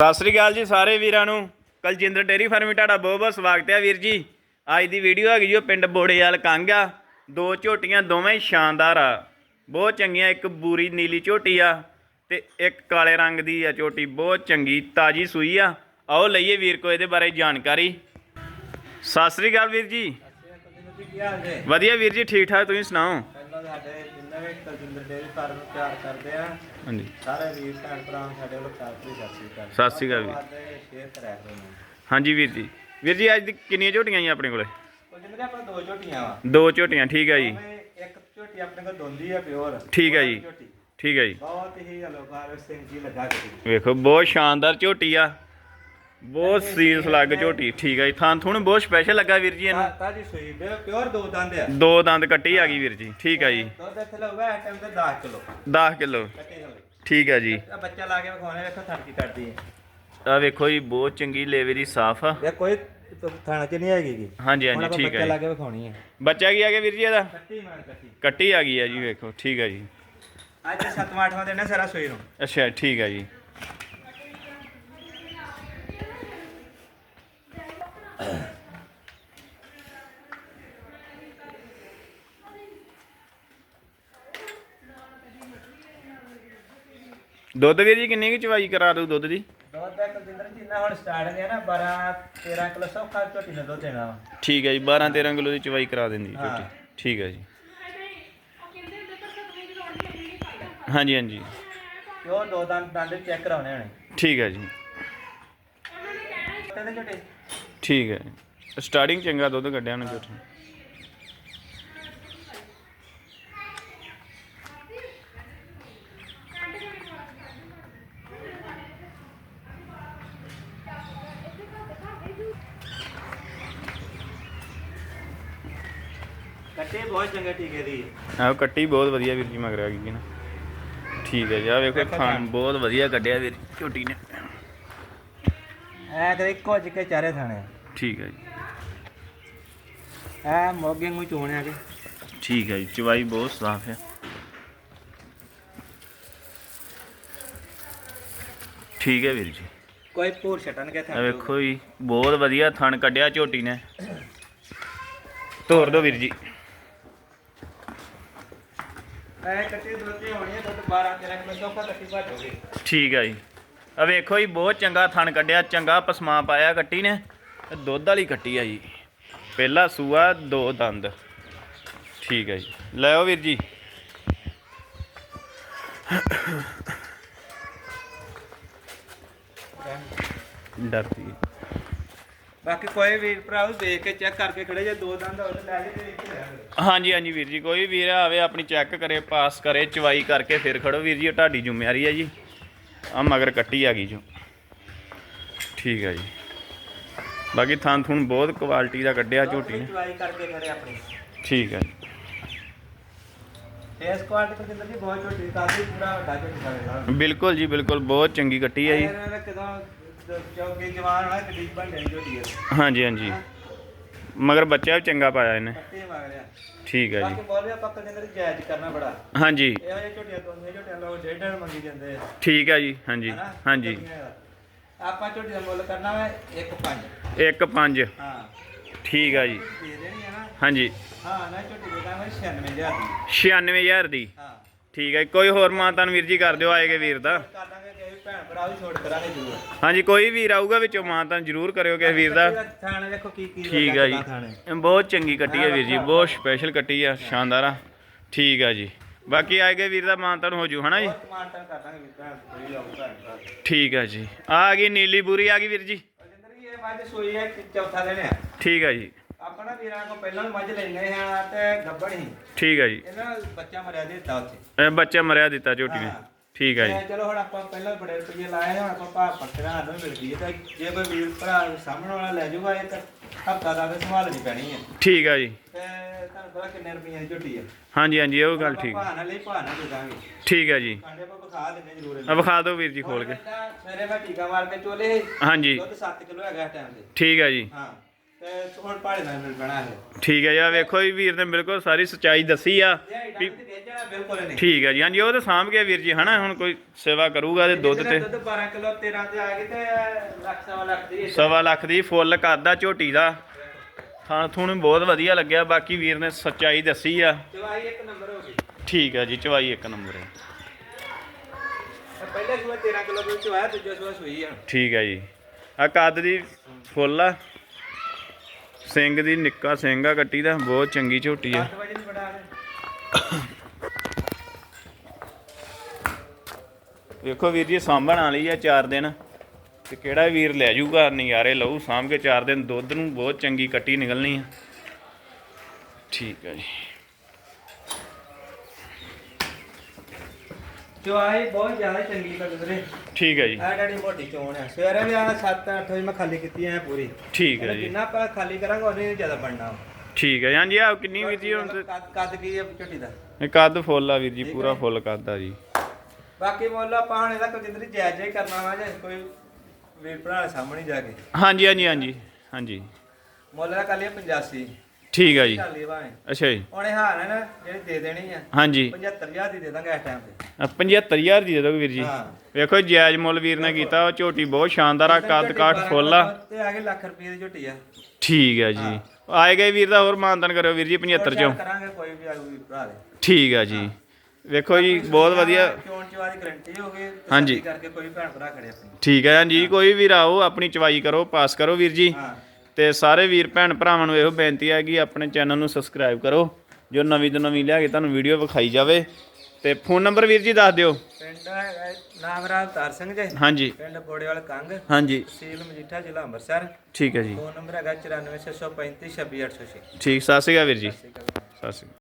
ਸਤਿ ਸ੍ਰੀ ਅਕਾਲ ਜੀ ਸਾਰੇ ਵੀਰਾਂ ਨੂੰ। ਕਲਜਿੰਦਰ ਡੇਰੀ ਫਾਰਮ ਤੁਹਾਡਾ ਬਹੁਤ ਬਹੁਤ ਸਵਾਗਤ ਹੈ ਵੀਰ ਜੀ। ਅੱਜ ਦੀ ਵੀਡੀਓ ਹੈਗੀ ਜੋ ਪਿੰਡ ਬੋੜੇਵਾਲ ਕੰਗ ਦੋ ਝੋਟੀਆਂ ਦੋਵੇਂ ਸ਼ਾਨਦਾਰ ਆ। ਬਹੁਤ ਚੰਗੀਆਂ ਇੱਕ ਬੂਰੀ ਨੀਲੀ ਝੋਟੀ ਆ ਤੇ ਇੱਕ ਕਾਲੇ ਰੰਗ ਦੀ ਆ ਝੋਟੀ। ਬਹੁਤ ਚੰਗੀ ਤਾਜੀ ਸੂਈ ਆ। ਆਓ ਲਈਏ ਵੀਰ ਕੋ ਇਹਦੇ ਬਾਰੇ ਜਾਣਕਾਰੀ। ਸਤਿ ਸ੍ਰੀ ਅਕਾਲ ਵੀਰ ਜੇ। ਵਧੀਆ ਵੀਰ ਜੀ ਠੀਕ ਠਾਕ ਤੁਸੀਂ ਸੁਣਾਓ? ਕਲਜਿੰਦਰ ਡੇਰੀ ਫਾਰਮ ਕਰਦੇ ਆ। ਹਾਂਜੀ। ਸਾਰੇ ਵੀਰ ਭੈਣ ਭਰਾ ਨੂੰ ਸਾਡੇ ਵੱਲੋਂ ਪਿਆਰ ਭਰੀ ਸਤਿ ਸ੍ਰੀ ਅਕਾਲ। ਸਤਿ ਸ੍ਰੀ ਅਕਾਲ ਵੀਰ। ਸ਼ੇਅਰ ਕਰਿਆ ਕਰੋ ਨੂੰ। ਹਾਂਜੀ ਵੀਰ ਜੀ। ਵੀਰ ਜੀ ਅੱਜ ਦੀ ਕਿੰਨੀਆਂ ਝੋਟੀਆਂ ਜੀ ਆਪਣੇ ਕੋਲੇ? ਕਲਜਿੰਦਰ ਆਪਣੇ ਦੋ ਝੋਟੀਆਂ ਵਾ। ਦੋ ਝੋਟੀਆਂ ਠੀਕ ਹੈ ਜੀ। ਦੋਵੇਂ ਇੱਕ ਝੋਟੀ ਆਪਣੇ ਕੋਲ ਦੋਂਦੀ ਆ ਪਿਓਰ ਠੀਕ ਹੈ ਜੀ। ਝੋਟੀ। ਠੀਕ ਹੈ ਜੀ। ਬਹੁਤ ਹੀ ਅਲੋਕਾਰ ਸਿੰਘ ਜੀ ਲੱਗਾ ਕਰੀ। ਵੇਖੋ ਬਹੁਤ ਸ਼ਾਨਦਾਰ ਝੋਟੀ ਆ। ਬਹੁਤ ਸੀਸ ਲੱਗ ਝੋਟੀ। ਠੀਕ ਹੈ ਜੀ ਥਾਂ ਥੁਣ ਬਹੁਤ ਸਪੈਸ਼ਲ ਲੱਗਾ ਵੀਰ ਜੀ ਇਹਨੂੰ। ਤਾਜੀ ਸੂਈ ਦੇ ਪਿਓਰ ਦੋ ਦੰਦ ਆ। ਦੋ ਦੰਦ ਕੱਟੀ ਆ ਗਈ ਵੀਰ ਜੀ ਠੀਕ ਹੈ ਜੀ। ਦੁੱਧ ਇੱਥੇ ਲਊਗਾ ਇਸ ਟਾਈਮ ਤੇ 10 ਕਿਲੋ। 10 ਕਿਲੋ। ਕੱਟੇ ਹੋਏ। ਠੀਕ ਹੈ ਜੀ। ਆ ਬੱਚਾ ਲਾ ਕੇ ਵਿਖਾਉਣੇ ਵੇਖੋ ਥਣ ਕੀ ਕਰਦੀ ਹੈ ਆ ਵੇਖੋ ਜੀ ਬਹੁਤ ਚੰਗੀ ਲੇਵੇ ਦੀ ਸਾਫ਼ ਆ। ਇਹ ਕੋਈ ਥਣ ਚ ਨਹੀਂ ਹੈਗੀ ਜੀ ਹਾਂਜੀ ਹਾਂਜੀ ਠੀਕ ਬੱਚਾ ਹੈ ਲਾ ਜੀ ਕੇ ਵਿਖਾਉਣੀ ਹੈ ਬੱਚਾ ਕੀ ਆ ਗਿਆ ਵੀਰ ਜੀ ਇਹਦਾ? ਕੱਟੀ ਮਾਰ ਕੱਟੀ। ਕੱਟੀ ਆ ਗਈ ਆ ਜੀ ਵੇਖੋ ਠੀਕ ਹੈ ਜੀ। ਅੱਜ ਸੱਤਵਾਂ ਅੱਠਵਾਂ ਦਿਨ ਹੈ ਸਾਰਾ ਸੋਈ ਨੂੰ ਅੱਛਾ ਠੀਕ ਹੈ ਜੀ। ਦੁੱਧ ਵੀਰ ਜੀ ਕਿੰਨੀ ਕੁ ਚਵਾਈ ਕਰਾ ਦੂ ਦੁੱਧ ਦੀ? ਦੁੱਧ ਦਾ ਕੁਲਜਿੰਦਰ ਜੀ ਨਾ ਹੁਣ ਸਟਾਰਟ ਗਿਆ ਨਾ 12 13 ਕਿਲੋ ਸੌਖਾ ਝੋਟੀ ਨੇ ਦੁੱਧ ਦੇਣਾ ਵਾ। ਠੀਕ ਹੈ ਜੀ 12 13 ਕਿਲੋ ਦੀ ਚਵਾਈ ਕਰਾ ਦਿੰਦੀ ਹਾਂ। ਠੀਕ ਹੈ ਜੀ। ਹਾਂਜੀ ਹਾਂਜੀ। ਤੇ ਉਹ ਦੋ ਦੰਦ ਦੰਦ ਚੈੱਕ ਕਰਾਉਣੇ ਹੋਣੇ। ਠੀਕ ਹੈ ਜੀ। ਝੋਟੇ। ਠੀਕ ਹੈ। ਸਟਾਰਟਿੰਗ ਚੰਗਾ ਦੁੱਧ ਕੱਢਿਆ ਉਹਨੇ ਝੋਟੀ ਨੇ। ਕੱਟੇ ਬਹੁਤ ਚੰਗੇ ਟੀਕੇ ਦੀ। ਆਹ ਕੱਟੀ ਬਹੁਤ ਵਧੀਆ ਵੀਰ ਜੀ ਮਗਰ ਆ ਗਈ ਨਾ। ਠੀਕ ਹੈ ਜੀ ਆ ਵੇਖੋ ਖਾਣ। ਬਹੁਤ ਵਧੀਆ ਕੱਢਿਆ ਵੀਰ ਝੋਟੀ ਨੇ। ਐ ਤੇ ਇੱਕੋ ਜਿੱਕੇ ਚਾਰੇ ਥਾਣੇ। ਠੀਕ ਹੈ ਜੀ। ਐ ਮੋਗੇ ਨੂੰ ਚੋਣਿਆ ਕੇ। ਠੀਕ ਹੈ ਜੀ ਚਵਾਈ ਬਹੁਤ ਸਾਫ਼ ਹੈ। ਠੀਕ ਹੈ ਵੀਰ ਜੀ। ਕੋਈ ਪੂਰ ਛਟਣ ਕੇ ਆ ਵੇਖੋ ਜੀ ਬਹੁਤ ਵਧੀਆ ਥਣ ਕੱਢਿਆ ਝੋਟੀ ਨੇ। ਤੋਰ ਦੋ ਵੀਰ ਜੀ। ਐ ਕੱਟੇ ਦੋਤੇ ਹੋਣੀ ਹੈ ਦੁੱਧ 12 13 ਕਿਲੋ ਸੌਖਾ ਕੱਟੀ ਭਾਜੋਗੇ ਠੀਕ ਹੈ ਜੀ। ਆ ਵੇਖੋ ਜੀ ਬਹੁਤ ਚੰਗਾ ਥਣ ਕੱਢਿਆ ਚੰਗਾ ਪਸਮਾ ਪਾਇਆ ਕੱਟੀ ਨੇ। ਤੇ ਦੁੱਧ ਵਾਲੀ ਕੱਟੀ ਆ ਜੀ। ਪਹਿਲਾ ਸੂਆ ਦੋ ਦੰਦ। ਠੀਕ ਹੈ ਜੀ। ਲੈਓ ਵੀਰ ਜੀ। ਡਰਦੀ ਬਾਕੀ ਕੋਈ ਵੀਰ ਭਰਾ ਉਹ ਦੇਖ ਕੇ ਚੈੱਕ ਕਰਕੇ ਖੜੇ ਜੇ ਦੋ ਦੰਦ ਹੋਵੇ ਲੈ ਜੇ ਇੱਕ ਲੈ। ਹਾਂਜੀ ਹਾਂਜੀ ਵੀਰ ਜੀ ਕੋਈ ਵੀਰ ਆਵੇ ਆਪਣੀ ਚੈੱਕ ਕਰੇ ਪਾਸ ਕਰੇ ਚਵਾਈ ਕਰਕੇ ਫਿਰ ਖੜੋ। ਵੀਰ ਜੀ ਇਹ ਤੁਹਾਡੀ ਜ਼ਿੰਮੇਵਾਰੀ ਹੈ ਜੀ। ਆ ਮਗਰ ਕੱਟੀ ਆ ਗਈ ਜੋ। ਠੀਕ ਹੈ ਜੀ। ਬਾਕੀ ਥਾਂ ਥੂਣ ਬਹੁਤ ਕੁਆਲਿਟੀ ਦਾ ਕੱਢਿਆ ਝੋਟੀ ਨੇ। ਚਵਾਈ ਕਰਕੇ ਖੜੇ ਆਪਣੀ। ਠੀਕ ਹੈ ਜੀ। ਇਸ ਕੁਆਲਿਟੀ ਤੋਂ ਜਿੰਦਰ ਜੀ ਬਹੁਤ ਛੋਟੀ ਕਾਫੀ ਪੂਰਾ ਵੱਡਾ ਝੋਟੀ ਕਰੇਗਾ ਬਿਲਕੁਲ ਜੀ ਬਿਲਕੁਲ ਬਹੁਤ ਚੰਗੀ ਕੱਟੀ ਹੈ ਜੀ। ਕਦੋਂ ਚੌਕੀ ਜਵਾਨ ਹੋਣਾ ਕਦੀ ਬੰਦੇ ਝੋਟੀ ਹੈ ਹਾਂਜੀ ਹਾਂਜੀ। ਮਗਰ ਬੱਚਾ ਵੀ ਚੰਗਾ ਪਾਇਆ ਇਹਨੇ। ਮਾਰ ਠੀਕ ਹੈ ਬਾਕੀ ਜੀ ਬੋਲਿਆ ਪੱਕਾ ਜਿੰਦਰ ਜੀ ਜਾਇਜ਼ ਕਰਨਾ ਬੜਾ। ਹਾਂਜੀ। ਇਹੋ ਜਿਹੇ ਝੋਟੀਆਂ ਤੋਂ ਇਹ ਝੋਟੀਆਂ ਲੋਕ ਡੇਢ ਡੇਢ ਮੰਗੀ ਜਾਂਦੇ ਆ। ਠੀਕ ਹੈ ਜੀ ਹਾਂਜੀ? ਹਾਂਜੀ। ਆਪਾਂ ਝੋਟੀ ਦਾ ਮੁੱਲ ਕਰਨਾ ਵਾ 1.5 ਇੱਕ ਪੰਜ। ਹਾਂ। ਠੀਕ ਹੈ ਜੀ। ਦੇ ਦੇਣੀ ਹੈ ਨਾ? ਹਾਂਜੀ। ਹਾਂ ਨਾ ਝੋਟੀ ਦੇ ਦਾਂਗੇ 96000 ਦੀ। 96000 ਦੀ। ਹਾਂ। ਠੀਕ ਹੈ। ਕੋਈ ਹੋਰ ਮਾਨਤਾਨ ਵੀਰ ਜੀ ਕਰ ਦਿਓ ਆਏਗੇ ਵੀਰ ਦਾ ਕਰ ਦਾਂਗੇ ਕਿ ਭੈਣ ਭਰਾ ਵੀ ਛੋੜ ਕਰਾਂਗੇ ਜ਼ਰੂਰ। ਹਾਂਜੀ ਕੋਈ ਵੀਰ ਆਊਗਾ ਵਿੱਚੋਂ ਮਾਨਤਾਨ ਜ਼ਰੂਰ ਕਰਿਓ ਕਿਸੇ ਵੀਰ ਦਾ। ਥਾਣੇ ਦੇਖੋ ਕੀ ਕੀ ਠੀਕ ਹੈ ਜੀ। ਥਾਣੇ। ਬਹੁਤ ਚੰਗੀ ਕੱਟੀ ਹੈ ਵੀਰ ਜੀ ਬਹੁਤ ਸਪੈਸ਼ਲ ਕੱਟੀ ਆ ਸ਼ਾਨਦਾਰ ਆ। ਠੀਕ ਆ ਜੀ। ਬਾਕੀ ਆਏਗੇ ਵੀਰ ਦਾ ਮਾਨਤਾਨ ਹੋ ਜੂ ਹਨਾ ਜੀ? ਕਰ ਦਾਂਗੇ ਭੈਣ ਕੋਈ ਠੀਕ ਆ ਜੀ। ਆ ਗਈ ਨੀਲੀ ਬੂਰੀ ਆ ਗਈ ਵੀਰ ਜੀ। ਜਿੰਦਰ ਜੀ ਇਹ ਮੱਝ ਸੋਈ ਹੈ ਕਿ ਚੌਥਾ ਦਿਨ ਆ। ਠੀਕ ਆ ਜੀ। ਆਪਾਂ ਨਾ ਵੀਰਾਂ ਕੋ ਪਹਿਲਾਂ ਵੀ ਮੱਝ ਲੈ ਗਏ ਹਾਂ ਤੇ ਗੱਬੜ ਹੀ। ਠੀਕ ਆ ਜੀ। ਇਹਨਾਂ ਨਾਲ ਬੱਚਾ ਮਰਿਆ ਦੇ ਦਿੱਤਾ ਉੱਥੇ। ਇਹ ਬੱਚਾ ਮਰਿਆ ਦਿੱਤਾ ਝੋਟੀ ਨੇ ਹਾਂ। ਠੀਕ ਆ ਜੀ। ਤੇ ਚਲੋ ਹੁਣ ਆਪਾਂ ਪਹਿਲਾਂ ਬੜੇ ਰੁਪਏ ਲਾਏ ਹੁਣ ਆਪਾਂ ਭਾ ਪੱਕਣਾ ਸਾਨੂੰ ਮਿਲ ਗਈ ਹੈ ਤੇ ਜੇ ਕੋਈ ਵੀਰ ਭਰਾ ਸਾਹਮਣੇ ਵਾਲਾ ਲੈ ਜਾਊਗਾ ਇਹ ਤਾਂ ਹਫਤਾ ਦਾ ਤੇ ਸੰਭਾਲਣੀ ਪੈਣੀ ਹੈ। ਠੀਕ ਆ ਜੀ। ਤੇ ਤੁਹਾਨੂੰ ਪਤਾ ਕਿੰਨੇ ਰੁਪਈਆਂ ਦੀ ਝੋਟੀ ਹੈ ਹਾਂਜੀ ਹਾਂਜੀ ਉਹ ਗੱਲ ਠੀਕ। ਭਾਣਾ ਲਈ ਭਾਣਾ ਦੇ ਦਾਂਗੇ ਠੀਕ ਆ ਜੀ। ਕਾਂਡੇ ਆਪਾਂ ਵਿਖਾ ਦਿੰਦੇ ਜ਼ਰੂਰ ਆ ਵਿਖਾ ਦਿਓ ਵੀਰ ਜੀ ਖੋਲ ਕੇ। ਸਵੇਰੇ ਮੈਂ ਟੀਕਾ ਮਾਰ ਕੇ ਚੋਲੇ ਹਾਂਜੀ। ਦੁੱਧ 7 ਕਿਲੋ ਹੈਗਾ ਇਸ ਟਾਈਮ ਤੇ। ਠੀਕ ਜੀ। ਹਾਂ ਹੈ ਠੀਕ ਹੈ ਜੀ ਆ ਵੇਖੋ ਜੀ ਵੀਰ ਨੇ ਬਿਲਕੁਲ ਸਾਰੀ ਸਚਾਈ ਦੱਸੀ ਆ ਠੀਕ ਹੈ ਜੀ ਹਾਂਜੀ ਉਹ ਤਾਂ ਸਾਂਭ ਗਿਆ ਵੀਰ ਜੀ ਹਨਾ ਹੁਣ ਕੋਈ ਸੇਵਾ ਕਰੂਗਾ ਤੇ ਦੁੱਧ ਤੇ। ਦੁੱਧ 12 ਕਿਲੋ 13 ਤੇ ਆ ਗਈ ਤੇ ਲੱਖ ਸਵਾ ਲੱਖ ਦੀ। ਸਵਾ ਲੱਖ ਦੀ ਫੁੱਲ ਕਰਦਾ ਝੋਟੀ ਦਾ। ਥਾਂ ਥੂਣ ਬਹੁਤ ਵਧੀਆ ਲੱਗਿਆ ਬਾਕੀ ਵੀਰ ਨੇ ਸੱਚਾਈ ਦੱਸੀ ਆ। ਚਵਾਈ ਇੱਕ ਨੰਬਰ ਹੋ ਗਈ। ਠੀਕ ਹੈ ਜੀ ਚਵਾਈ ਇੱਕ ਨੰਬਰ ਹੈ ਪਹਿਲੇ ਸੂਆ 13 ਕਿਲੋ ਦੁੱਧ ਚਵਾਇਆ ਦੂਜਾ ਸੂਆ ਸੂਈ ਆ। ਠੀਕ ਹੈ ਜੀ। ਆ ਕੱਦ ਦੀ ਫੁੱਲ ਆ। ਸਿੰਘ ਦੀ ਨਿੱਕਾ ਸਿੰਘ ਆ ਕੱਟੀ ਦਾ ਬਹੁਤ ਚੰਗੀ ਝੋਟੀ ਆ। 8 ਵਜੇ ਨੂੰ ਬੜਾ ਆ। ਵੇਖੋ ਵੀਰ ਜੀ ਸਾਂਭਣ ਵਾਲੀ ਆ 4 ਦਿਨ। ਤੇ ਕਿਹੜਾ ਵੀਰ ਲੈ ਜਾਊਗਾ? ਨਜ਼ਾਰੇ ਲਊ ਸਾਂਭ ਕੇ 4 ਦਿਨ ਦੁੱਧ ਨੂੰ ਬਹੁਤ ਚੰਗੀ ਕੱਟੀ ਨਿਕਲਣੀ ਆ। ਠੀਕ ਹੈ ਜੀ। ਚਵਾਈ ਬਹੁਤ ਜ਼ਿਆਦਾ ਚੰਗੀ ਲੱਗਦੇ ਠੀਕ ਹੈ ਜੀ। ਆ ਡੈਡੀ ਮੋਟੀ ਚੋਣ ਆ ਸਵੇਰੇ ਵੀ ਆ 7-8 ਵਜੇ ਮੈਂ ਖਾਲੀ ਕੀਤੀ ਐ ਪੂਰੀ। ਠੀਕ ਹੈ ਜੀ। ਜਿੰਨਾ ਆਪਾਂ ਖਾਲੀ ਕਰਾਂਗੇ ਉਹਨੇ ਜ਼ਿਆਦਾ ਬਣਨਾ ਠੀਕ ਹੈ ਹਾਂਜੀ ਆ ਕਿੰਨੀ ਵੀਰ ਜੀ ਹੁਣ ਤੇ? ਕੱਦ ਕੱਦ ਕੀ ਹੈ ਝੋਟੀ ਦਾ? ਇਹ ਕੱਦ ਫੁੱਲ ਆ ਵੀਰ ਜੀ ਪੂਰਾ ਫੁੱਲ ਕੱਦ ਆ ਜੀ। ਬਾਕੀ ਮੁੱਲ ਆਪਾਂ ਹੁਣ ਇਹਦਾ ਕੋਈ ਜਿੰਦਰੀ ਜਾਇਜ਼ ਜਿਹਾ ਹੀ ਕਰਨਾ ਵਾ ਜੇ ਕੋਈ ਵੀਰ ਭਰਾ ਸਾਹਮਣੇ ਜਾ ਕੇ। ਹਾਂਜੀ ਹਾਂਜੀ ਹਾਂਜੀ ਹਾਂਜੀ। ਮੁੱਲ ਦਾ ਕਰ ਲਿਆ 85 ਠੀਕ ਹੈ ਜੀ। ਚੱਲ ਲਈ ਭਾਵੇਂ। ਅੱਛਾ ਜੀ। ਉਹਨੇ ਹਾਰ ਹੈ ਨਾ ਜਿਹੜੀ ਦੇ ਦੇਣੀ ਆ ਹਾਂਜੀ। 75000 ਦੀ ਦੇ ਦਾਂਗੇ ਇਸ ਟਾਈਮ ਤੇ। ਆ 75000 ਦੀ ਦੇ ਦੋਗੇ ਵੀਰ ਜੀ। ਹਾਂ। ਵੇਖੋ ਜਾਇਜ਼ ਮੁੱਲ ਵੀਰ ਨੇ ਕੀਤਾ ਉਹ ਝੋਟੀ ਬਹੁਤ ਸ਼ਾਨਦਾਰ ਆ ਕੱਦ ਕਾਠ ਫੁੱਲ ਆ। ਤੇ ਆ ਗਏ ਲੱਖ ਰੁਪਏ ਦੀ ਝੋਟੀ ਆ। ਠੀਕ ਹੈ ਜੀ। ਆਏ ਗਏ ਵੀਰ ਦਾ ਹੋਰ ਮਾਨਤਨ ਕਰਿਓ ਵੀਰ ਜੀ 75 ਚੋਂ। ਕਰਾਂਗੇ ਕੋਈ ਵੀ ਆਊ ਵੀਰ ਭਰਾ ਦੇ। ਠੀਕ ਹੈ ਜੀ। ਵੇਖੋ ਜੀ ਬਹੁਤ ਵਧੀਆ। ਚੋਣ ਚਵਾ ਦੀ ਗਰੰਟੀ ਹੋ ਗਈ ਹਾਂਜੀ। ਕਰਕੇ ਕੋਈ ਭੈਣ ਭਰਾ ਖੜੇ ਆਪਣੀ। ਠੀਕ ਹੈ ਹਾਂਜੀ ਕੋਈ ਵੀਰ ਆਓ ਆਪਣੀ ਚਵਾਈ ਕਰੋ ਪਾਸ ਕਰੋ ਵੀਰ ਜੀ। ਹਾਂ। ਤੇ ਸਾਰੇ ਵੀਰ ਭੈਣ ਭਰਾਵਾਂ ਨੂੰ ਇਹੋ ਬੇਨਤੀ ਹੈ ਕਿ ਆਪਣੇ ਚੈਨਲ ਨੂੰ ਸਬਸਕ੍ਰਾਈਬ ਕਰੋ ਜੋ ਨਵੀਂ ਤੋਂ ਨਵੀਂ ਲਿਆ ਕੇ ਤੁਹਾਨੂੰ ਵੀਡੀਓ ਵਿਖਾਈ ਜਾਵੇ। ਤੇ ਫੋਨ ਨੰਬਰ ਵੀਰ ਜੀ ਦੱਸ ਦਿਓ। ਪਿੰਡ ਹੈਗਾ ਨਾਮ ਰਾਮ ਤਾਰ ਸਿੰਘ ਜੀ। ਹਾਂਜੀ। ਪਿੰਡ ਬੋੜੇਵਾਲ ਕੰਗ। ਹਾਂਜੀ। ਤਹਿਸੀਲ ਮਜੀਠਾ ਜ਼ਿਲ੍ਹਾ ਅੰਮ੍ਰਿਤਸਰ। ਠੀਕ ਹੈ ਜੀ। ਫੋਨ ਨੰਬਰ ਹੈਗਾ 94635 26806 ਠੀਕ ਸਤਿ ਸ਼੍ਰੀ ਅਕਾਲ ਵੀਰ ਜੀ। ਸਤਿ ਸ਼੍ਰੀ ਅਕਾਲ।